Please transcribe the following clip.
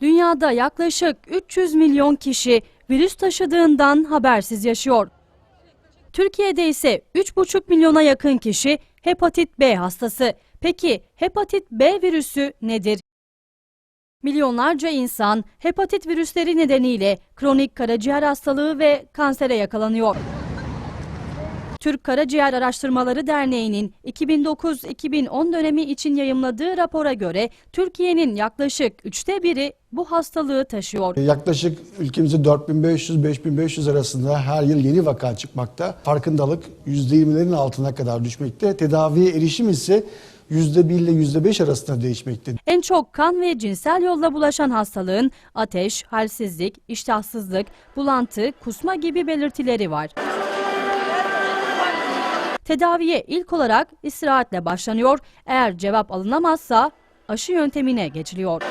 Dünyada yaklaşık 300 milyon kişi virüs taşıdığından habersiz yaşıyor. Türkiye'de ise 3,5 milyona yakın kişi hepatit B hastası. Peki hepatit B virüsü nedir? Milyonlarca insan hepatit virüsleri nedeniyle kronik karaciğer hastalığı ve kansere yakalanıyor. Türk Karaciğer Araştırmaları Derneği'nin 2009-2010 dönemi için yayımladığı rapora göre Türkiye'nin yaklaşık üçte biri bu hastalığı taşıyor. Yaklaşık ülkemizde 4500-5500 arasında her yıl yeni vaka çıkmakta. Farkındalık %20'lerin altına kadar düşmekte. Tedaviye erişim ise %1 ile %5 arasında değişmekte. En çok kan ve cinsel yolla bulaşan hastalığın ateş, halsizlik, iştahsızlık, bulantı, kusma gibi belirtileri var. Tedaviye ilk olarak istirahatle başlanıyor. Eğer cevap alınamazsa aşı yöntemine geçiliyor.